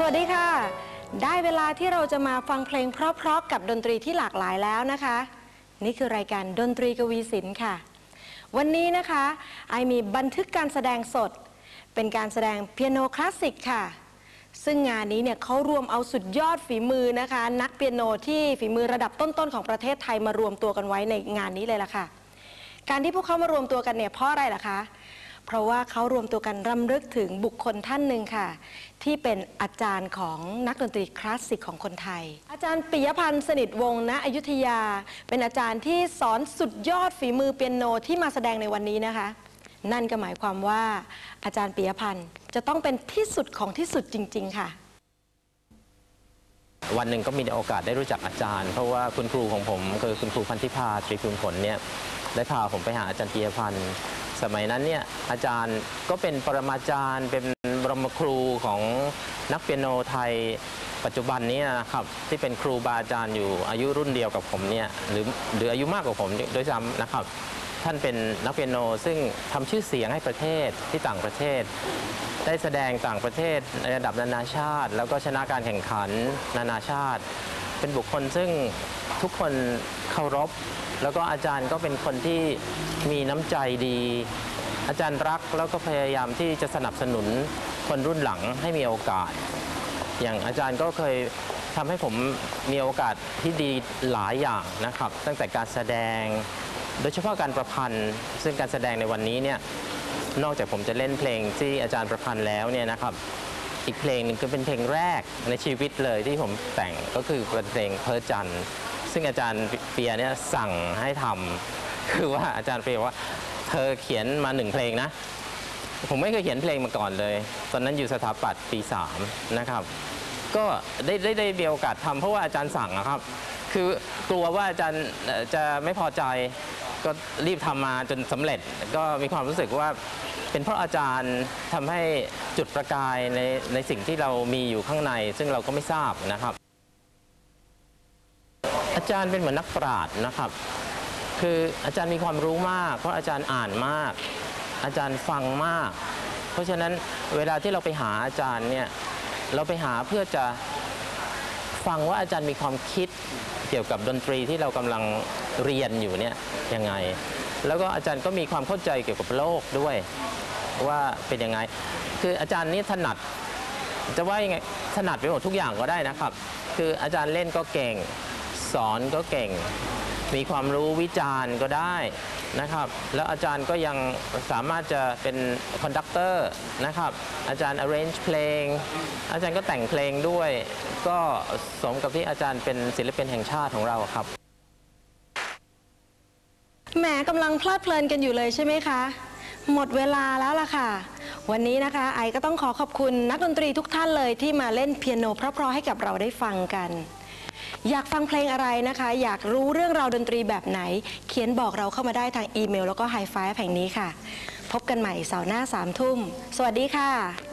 สวัสดีค่ะ ได้เวลาที่เราจะมาฟังเพลงเพราะๆกับดนตรีที่หลากหลายแล้วนะคะ นี่คือรายการดนตรีกวีศิลป์ค่ะ วันนี้นะคะไอมีบันทึกการแสดงสด เป็นการแสดงเปียโนคลาสสิกค่ะ ซึ่งงานนี้เนี่ยเขารวมเอาสุดยอดฝีมือนะคะ นักเปียโนที่ฝีมือระดับต้นๆของประเทศไทยมารวมตัวกันไว้ในงานนี้เลยล่ะค่ะ การที่พวกเขามารวมตัวกันเนี่ยเพราะอะไรล่ะคะ เพราะว่าเขารวมตัวกันรำลึกถึงบุคคลท่านหนึ่งค่ะ ที่เป็นอาจารย์ของนักดนตรีคลาสสิกของคนไทย อาจารย์ปิยพันธ์สนิทวงศ์ณอยุธยา เป็นอาจารย์ที่สอนสุดยอดฝีมือเปียโนที่มาแสดงในวันนี้นะคะ นั่นก็หมายความว่า อาจารย์ปิยพันธ์จะต้องเป็นที่สุดของที่สุดจริง ๆ ค่ะวันหนึ่งก็มีโอกาสได้รู้จักอาจารย์ เพราะว่าคุณครูของผมคือคุณครูพันธิพาตรีภูมิผลเนี่ยได้พาผมไปหาอาจารย์ปียพันธ์ สมัยนั้นเนี่ยอาจารย์ก็เป็นปรมาจารย์เป็นบรมครูของนักเปียโนไทยปัจจุบันนี้นะครับที่เป็นครูบาอาจารย์อยู่อายุรุ่นเดียวกับผมเนี่ยหรือหรืออายุมากกว่าผมโดยซ้ำนะครับ ท่านเป็นนักเปียโนซึ่งทำชื่อเสียงให้ประเทศที่ต่างประเทศ ได้แสดงต่างประเทศในระดับนานาชาติ แล้วก็ชนะการแข่งขันนานาชาติ เป็นบุคคลซึ่งทุกคนเคารพ แล้วก็อาจารย์ก็เป็นคนที่มีน้ำใจดี อาจารย์รักแล้วก็พยายามที่จะสนับสนุนคนรุ่นหลังให้มีโอกาส อย่างอาจารย์ก็เคยทำให้ผมมีโอกาสที่ดีหลายอย่างนะครับ ตั้งแต่การแสดง โดยเฉพาะการประพันธ์ ซึ่งการแสดงในวันนี้เนี่ยนอกจากผมจะเล่นเพลงที่อาจารย์ประพันธ์แล้วเนี่ยนะครับ อีกเพลงหนึ่งคือเป็นเพลงแรกในชีวิตเลยที่ผมแต่งก็คือเป็นเพลงเพอจันซึ่งอาจารย์เปียเนี่ยสั่งให้ทำคือว่าอาจารย์เปียว่าเธอเขียนมาหนึ่งเพลงนะ ผมไม่เคยเขียนเพลงมาก่อนเลย ตอนนั้นอยู่สถาปัตย์ปี3นะครับ ก็ได้ได้ได้มีโอกาสทำเพราะว่าอาจารย์สั่งนะครับ คือกลัวว่าอาจารย์จะไม่พอใจก็รีบทำมาจนสำเร็จ ก็มีความรู้สึกว่า เป็นเพราะอาจารย์ทำให้จุดประกายในในสิ่งที่เรามีอยู่ข้างใน ซึ่งเราก็ไม่ทราบนะครับ อาจารย์เป็นเหมือนนักปราชญ์นะครับ คืออาจารย์มีความรู้มาก เพราะอาจารย์อ่านมาก อาจารย์ฟังมาก เพราะฉะนั้นเวลาที่เราไปหาอาจารย์เนี่ยเราไปหาเพื่อจะฟังว่าอาจารย์มีความคิดเกี่ยวกับดนตรีที่เรากำลังเรียนอยู่เนี่ยยังไง แล้วก็อาจารย์ก็มีความเข้าใจเกี่ยวกับโลกด้วย ว่าเป็นยังไง คืออาจารย์นี่ถนัด จะว่ายังไงถนัดไปหมดทุกอย่างก็ได้นะครับ คืออาจารย์เล่นก็เก่ง สอนก็เก่ง มีความรู้วิจารณ์ก็ได้นะครับ แล้วอาจารย์ก็ยังสามารถจะเป็นคอนดักเตอร์นะครับ อาจารย์ arrange เพลง อาจารย์ก็แต่งเพลงด้วย ก็สมกับที่อาจารย์เป็นศิลปินแห่งชาติของเราครับ แหมกำลังเพลิดเพลินกันอยู่เลยใช่ไหมคะ หมดเวลาแล้วล่ะค่ะ วันนี้นะคะ ไอก็ต้องขอขอบคุณนักดนตรีทุกท่านเลยที่มาเล่นเปียโนเพราะๆให้กับเราได้ฟังกัน อยากฟังเพลงอะไรนะคะ อยากรู้เรื่องราวดนตรีแบบไหน เขียนบอกเราเข้ามาได้ทางอีเมล แล้วก็ไฮไฟแห่งนี้ค่ะ พบกันใหม่เสาร์หน้าสามทุ่ม สวัสดีค่ะ